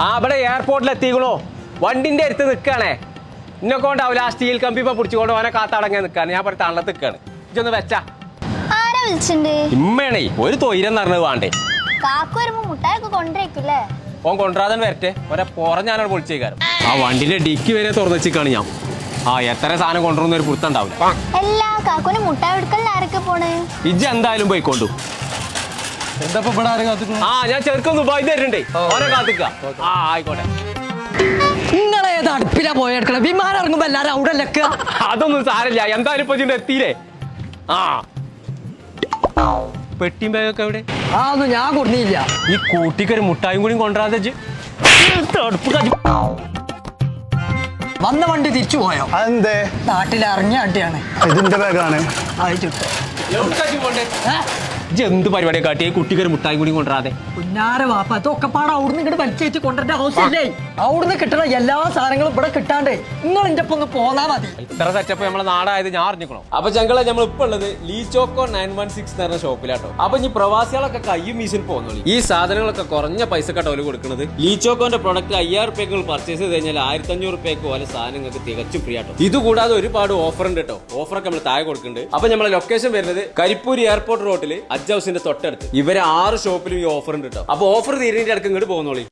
ആ ഇവിടെ എയർപോർട്ടിൽ എത്തിക്കണോ വണ്ടിന്റെ അടുത്ത് നിൽക്കുകയാണേ ഇന്നെ കൊണ്ടാവില്ല ആ സ്റ്റീൽ കമ്പി ഇപ്പൊ പിടിച്ചുകൊണ്ട് ഓനെ കാത്തടങ്ങി നിൽക്കാണ് ഞാൻ പറഞ്ഞ തള്ളത്ത് നിൽക്കാണ് ഇതൊന്ന് വെച്ചാ. ആരാ വിളിച്ചിണ്ട്? ഇമ്മേണേ ഒരു തൊയിരം നിറഞ്ഞത് വേണ്ടേ. കാക്കു വരുമ്പോ മുട്ടായൊക്കെ കൊണ്ടുവരേക്കില്ലേ ഓൻ കൊണ്ടുവരാതെ വരട്ടെ. ഒരെ പുറം ഞാനവിടെ പൊളിച്ചേക്കാരം ആ വണ്ടിന്റെ ഡിക്കി വരെ തുറന്നു വെച്ചിക്കാണ് ഞാൻ. ആ എത്ര സാധനം കൊണ്ടുവരുന്ന ഒരു പുറത്തുണ്ടാവില്ല. എല്ലാ കാക്കുന് മുട്ടായി എടുക്കലിന് ആരൊക്കെ പോണ്? ഇജ്ജ് എന്തായാലും പോയിക്കൊണ്ടു എന്താ ഇപ്പൊ ഇവിടെ ആരും കാത്തിക്കണു ആ ഞാൻ ചെറുക്കൊന്ന് പോയി തരുന്നുണ്ടേ ഓനെ കാത്തിക്ക. ആ ആയിക്കോട്ടെ. നിങ്ങളെ ഏത് അടുപ്പിലാ പോയെടുക്കണ വിമാനം ഇറങ്ങുമ്പോ എല്ലാരും അവിടെ ലക്കുക അതൊന്നും സാരല്ല എന്തായാലും ഇപ്പൊ ഇതിന്റെ എത്തിയില്ലേ ആ. പെട്ടിയും ബാഗൊക്കെ എവിടെ? ആ ഒന്നും ഞാൻ കൊടുത്തില്ല ഈ കൂട്ടിക്കൊരു മുട്ടായും കൂടി കൊണ്ടുവരാതെ വന്ന വണ്ടി തിരിച്ചു പോയോ? അതെന്തേ? നാട്ടിൽ ഇറങ്ങിയ അടിയാണ് ഇതിന്റെ ബാഗാണ്. എവിടുക്കാ ഇജ്ജ് എന്ത് പരിപാടിയെ കാട്ടി ഈ കുട്ടിക്കൊരു മുട്ടായി കൂടി കൊണ്ടുവരാതെ. പുന്നാര വാപ്പ അതൊക്കെ പാടെ. അവിടുന്ന് ഇങ്ങോട്ട് വലിച്ചേച്ച് കൊണ്ടുവരേണ്ട ആവശ്യമില്ലേ? അവിടുന്ന് കിട്ടണ എല്ലാ സാധനങ്ങളും ഇവിടെ കിട്ടാണ്ട് നിങ്ങൾ എന്റെ ഒപ്പം ഒന്ന് പോന്നാ മതി. ഇത്ര സെറ്റപ്പ് നമ്മളെ നാടായത് ഞാൻ അറിഞ്ഞിക്കണോ? അപ്പൊ ഞങ്ങളെ നമ്മൾ ഇപ്പൊ ഉള്ളത് ലീച്ചോക്കോ നയൻ വൺ സിക്സ് എന്ന് പറഞ്ഞ ഷോപ്പിലാട്ടോ അപ്പൊ ഈ പ്രവാസികളൊക്കെ കയ്യും വീശിൽ പോകുന്നുള്ളൂ ഈ സാധനങ്ങളൊക്കെ കുറഞ്ഞ പൈസ കട്ടോൽ കൊടുക്കുന്നത് ലീച്ചോക്കോന്റെ പ്രൊഡക്റ്റ് അയ്യായിരം റുപ്യക്ക് പർച്ചേസ് ചെയ്ത് കഴിഞ്ഞാൽ ആയിരത്തി അഞ്ഞൂറ് റുപ്യക്ക് പോലെ സാധനങ്ങൾക്ക് തികച്ചും ഫ്രീ ആട്ടോ. ഇത് കൂടാതെ ഒരുപാട് ഓഫർ ഉണ്ട് കേട്ടോ ഓഫറൊക്കെ നമ്മൾ താഴെ കൊടുക്കുന്നുണ്ട്. അപ്പൊ നമ്മളെ ലൊക്കേഷൻ വരുന്നത് കരിപ്പൂർ എയർപോർട്ട് റോഡിൽ അജ് ഹൗസിന്റെ തൊട്ടടുത്ത്. ഇവരെ ആറ് ഷോപ്പിലും ഈ ഓഫർ ഉണ്ട് കേട്ടോ അപ്പൊ ഓഫർ തീരുന്നതിന്റെ ഇടയ്ക്ക് ഇങ്ങോട്ട് പോകുന്നോളി.